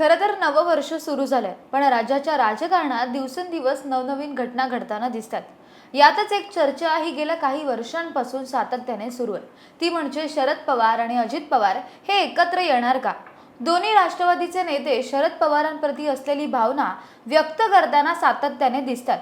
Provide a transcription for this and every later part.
खरं तर नववर्ष सुरू झालंय पण राज्याच्या राजकारणात दिवसेंदिवस नवनवीन घटना घडताना दिसतात. यातच एक चर्चा ही गेल्या काही वर्षांपासून सातत्याने सुरू आहे. ती म्हणजे शरद पवार आणि अजित पवार हे एकत्र येणार का? दोन्ही राष्ट्रवादीचे नेते शरद पवारांप्रती असलेली भावना व्यक्त करताना सातत्याने दिसतात.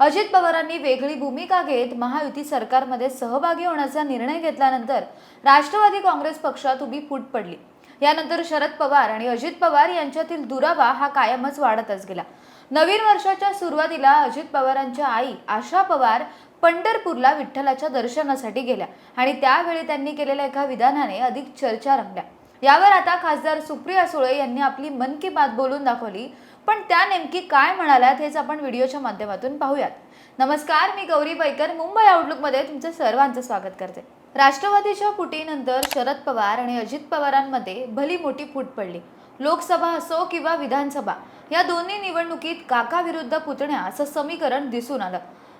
अजित पवारांनी वेगळी भूमिका घेत महायुती सरकारमध्ये सहभागी होण्याचा निर्णय घेतल्यानंतर राष्ट्रवादी काँग्रेस पक्षात उभी फूट पडली. यानंतर शरद पवार आणि अजित पवार यांच्यातील दुरावा हा कायमच वाढतच गेला. नवीन वर्षाच्या सुरुवातीला अजित पवारांच्या आई आशा पवार पंढरपूरला विठ्ठलाच्या दर्शनासाठी गेल्या आणि त्यावेळी त्यांनी केलेल्या एका विधानाने अधिक चर्चा रंगल्या. यावर आता खासदार सुप्रिया सुळे यांनी आपली मन की बात बोलून दाखवली. पण त्या नेमकी काय म्हणाल्यात हेच आपण व्हिडिओच्या माध्यमातून पाहूयात. नमस्कार मी गौरी बैकर मुंबई आउटलुकमध्ये तुमचं सर्वांचं स्वागत करते. राष्ट्रवादीच्या फुटीनंतर शरद पवार आणि अजित पवारांमध्ये भली मोठी फूट पडली. लोकसभा असो किंवा विधानसभा या दोन्ही निवडणुकीत काका विरुद्ध पुतण्या असं समीकरण दिसून आलं.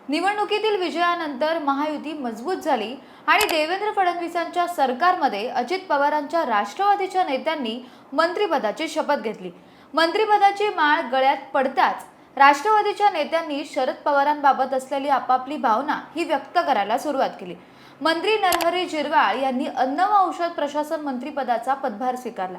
निवडणुकीतील विजयानंतर महायुती मजबूत झाली आणि देवेंद्र फडणवीसांच्या सरकारमध्ये अजित पवारांच्या राष्ट्रवादीच्या नेत्यांनी मंत्रिपदाची शपथ घेतली. मंत्रिपदाची माळ गळ्यात पडताच राष्ट्रवादीच्या नेत्यांनी शरद पवारांबाबत असलेली आपापली भावना ही व्यक्त करायला सुरुवात केली. मंत्री नरहरी जिरवाळ यांनी अन्न व औषध प्रशासन मंत्रिपदाचा पदभार स्वीकारला.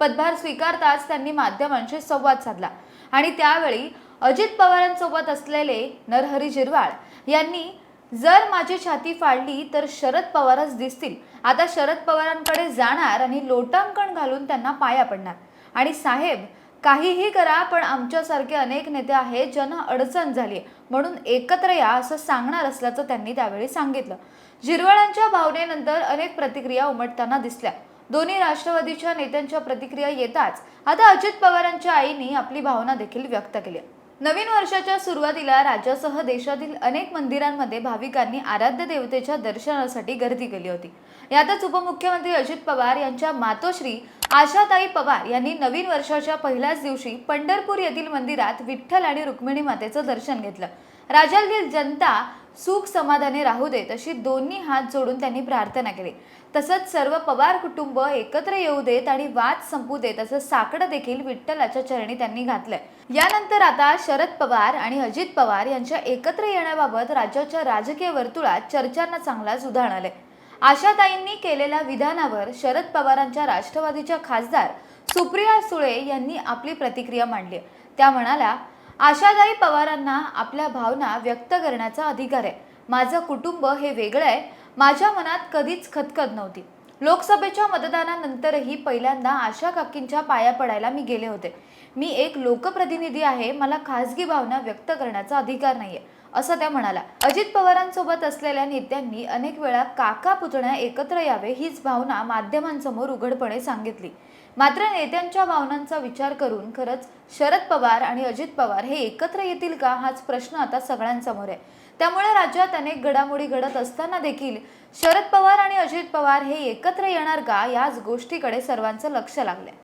पदभार स्वीकारताच त्यांनी माध्यमांशी संवाद साधला आणि त्यावेळी अजित पवारांसोबत असलेले नरहरी जिरवाळ यांनी जर माझी छाती फाडली तर शरद पवारच दिसतील. आता शरद पवारांकडे जाणार आणि लोटांकण घालून त्यांना पाया पडणार. आणि साहेब काहीही करा पण आमच्यासारखे अनेक नेते आहेत ज्यांना अडचण झाली म्हणून एकत्र या असं सांगणार असल्याचं त्यांनी त्यावेळी सांगितलं. जिरवाळांच्या भावनेनंतर अनेक प्रतिक्रिया उमटताना दिसल्या. दोन्ही राष्ट्रवादीच्या नेत्यांच्या प्रतिक्रिया येताच आता अजित पवारांच्या आईनी आपली भावना देखील व्यक्त केली नवीन वर्षाच्या सुरुवातीला राज्यासह देशातील अनेक मंदिरांमध्ये भाविकांनी आराध्य देवतेच्या दर्शनासाठी गर्दी केली होती. यातच उपमुख्यमंत्री अजित पवार यांच्या मातोश्री आशाताई पवार यांनी नवीन वर्षाच्या पहिल्याच दिवशी पंढरपूर येथील मंदिरात विठ्ठल आणि रुक्मिणी मातेचं दर्शन घेतलं. राज्यातील जनता सुख समाधाने राहू देत अशी दोन्ही हात जोडून त्यांनी प्रार्थना केली. तसंच सर्व पवार कुटुंब एकत्र येऊ देत आणि वाद संपू देत असं साकडं देखील विठ्ठलाच्या चरणी त्यांनी घातलंय यानंतर आता शरद पवार आणि अजित पवार यांच्या एकत्र येण्याबाबत राज्याच्या राजकीय वर्तुळात चर्चांना चांगलाच उधाण आलंय. आशाताईंनी केलेल्या विधानावर शरद पवारांच्या राष्ट्रवादीच्या खासदार सुप्रिया सुळे यांनी आपली प्रतिक्रिया मांडली. त्या म्हणाल्या आशाताई पवारांना आपल्या भावना व्यक्त करण्याचा अधिकार आहे. माझं कुटुंब हे वेगळं आहे. माझ्या मनात कधीच खतखत नव्हती. लोकसभेच्या मतदानानंतरही पहिल्यांदा आशा काकींच्या पाया पडायला मी गेले होते. मी एक लोकप्रतिनिधी आहे. मला खासगी भावना व्यक्त करण्याचा अधिकार नाही आहे असं त्या म्हणाल्या. अजित पवारांसोबत असलेल्या नेत्यांनी अनेक वेळा काका पुतण्या एकत्र यावे हीच भावना माध्यमांसमोर उघडपणे सांगितली. मात्र नेत्यांच्या भावनांचा विचार करून खरंच शरद पवार आणि अजित पवार हे एकत्र येतील का हाच प्रश्न आता सगळ्यांसमोर आहे. त्यामुळे राज्यात अनेक घडामोडी घडत असताना देखील शरद पवार आणि अजित पवार हे एकत्र येणार का याच गोष्टीकडे सर्वांचं लक्ष लागलंय.